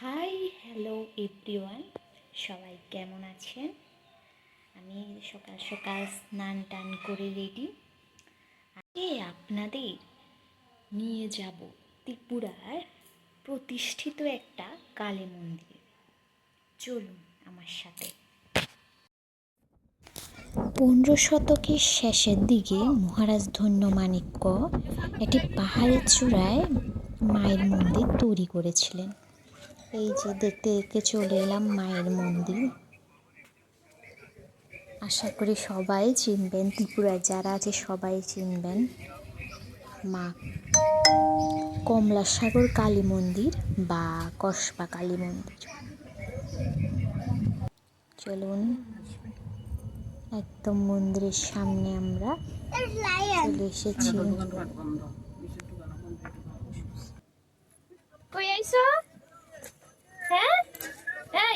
High, hello everyone. সবাই কেমন আছেন? আমি সকাল সকাল স্নান টান করে রেডি। আজকে আপনাদের নিয়ে যাব ত্রিপুরার প্রতিষ্ঠিত একটা কালী মন্দির। চলুন আমার সাথে। পনেরো শতকের শেষের দিকে মহারাজ ধন্য মাণিক্য একটি পাহাড়ের চূড়ায় মায়ের মন্দির তৈরি করেছিলেন। এই যে দেখতে দেখতে চলে এলাম মায়ের মন্দির। আশা করি সবাই চিনবেন ত্রিপুরায় যারা আছে সবাই চিনবেন। মা, কমলাসাগর কালী মন্দির বা কসবা কালী মন্দির। চলুন, একদম মন্দিরের সামনে আমরা চলে এসেছি।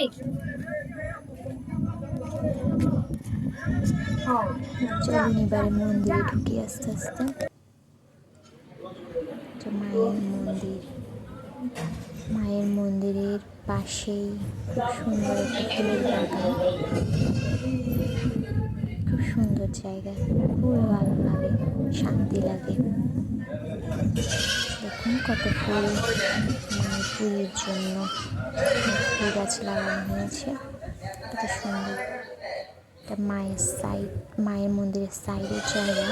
এই চলুন এবারে মন্দিরে ঢুকি আস্তে আস্তে মায়ের মন্দির, মায়ের মন্দিরের পাশেই খুব সুন্দর একটা ফুলের বাগান। খুব সুন্দর জায়গা, খুবই ভালো লাগে, শান্তি লাগে। দেখুন কত ফুল। পুজোর জন্য। ফুল গাছ লাগানো হয়েছে। কত সুন্দর। এটা মায়ের সাইড মায়ের মন্দিরের সাইডের জায়গা।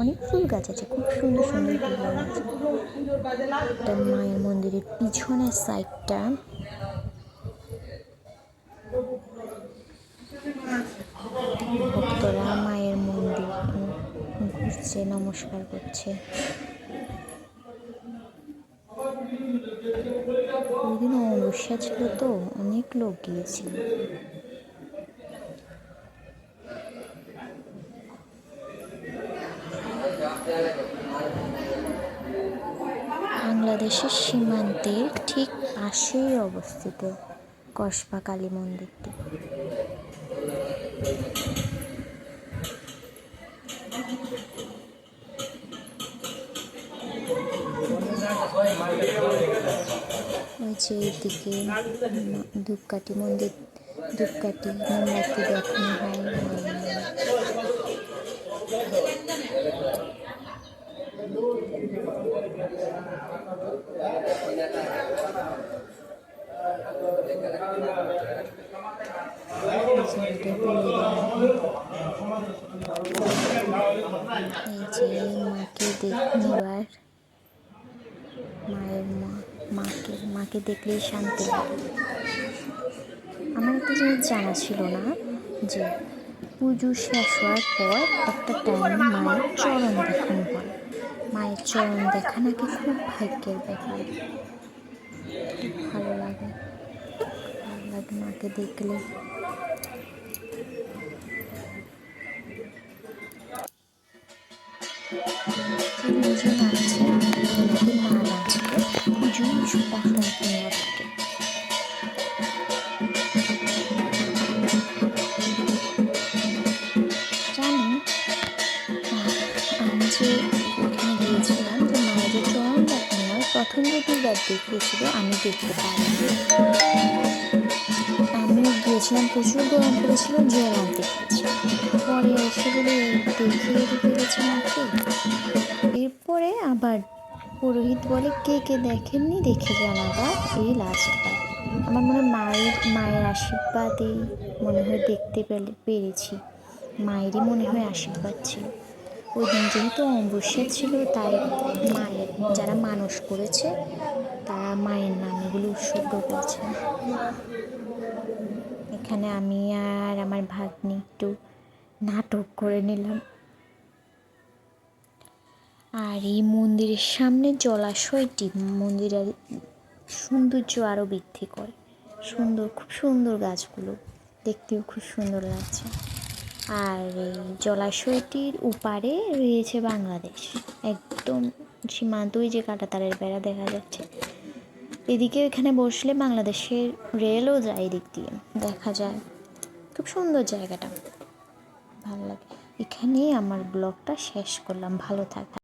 অনেক ফুল গাছ আছে, খুব সুন্দর সুন্দর ফুল আছে। এটা মায়ের মন্দিরের পিছনের সাইডটা ভক্তরা মায়ের ঘুরছে নমস্কার করছে। ওইদিন অমাবস্যা ছিল তো, অনেক লোক গিয়েছিল। বাংলাদেশের সীমান্তের ঠিক পাশেই অবস্থিত কসবা কালী মন্দিরটি। যে এদিকে ধূপকাঠি মন্দির ধূপকাঠি মোমবাতি দেখানো হয়। এই যে মাকে দেখুন এবার মায়ের মা, মাকে মাকে দেখলেই শান্তি লাগে। আমার একটা জিনিস জানা ছিল না যে পুজো শেষ হওয়ার পর একটা টাইম মায়ের চরণ দেখানো হয়। মায়ের চরণ দেখা নাকি খুব ভাগ্যের ব্যাপার। ভালো লাগে ভালো লাগে মাকে দেখলে। নিজে প্রথম যে দুবার দেখিয়েছিল আমি দেখতে পারিনি আমিও গিয়েছিলাম প্রচুর গরম পড়েছিল জল আনতে পরে এসে বলে দেখিয়ে দিতে গেছে মাকে এরপরে আবার পুরোহিত বলে, কে কে দেখেননি দেখে যান আবার এই লাস্টবার আমার মনে হয় মায়ের মায়ের আশীর্বাদেই মনে হয় দেখতে পেলে, পেরেছি। মায়েরই মনে হয় আশীর্বাদ ছিল। ওই দিন যেহেতু অমাবস্যা ছিল, তাই মায়ের, যারা মানুষ করেছে, তারা মায়ের নাম এগুলো উৎসর্গ করেছে। এখানে আমি আর আমার ভাগ্নি একটু নাটক করে নিলাম। আর এই মন্দিরের সামনে জলাশয়টি মন্দিরের সৌন্দর্য আরও বৃদ্ধি করে। সুন্দর, খুব সুন্দর গাছগুলো। দেখতেও খুব সুন্দর লাগছে। আর এই জলাশয়টির উপারে রয়েছে বাংলাদেশ। একদম সীমান্ত, ওই যে কাঁটাতারের বেড়া দেখা যাচ্ছে। এদিকে এখানে বসলে বাংলাদেশের রেলও যায় এদিক দিয়ে, দেখা যায়। খুব সুন্দর জায়গাটা। ভালো লাগে। এখানেই আমার ব্লগটা শেষ করলাম। ভালো থাকা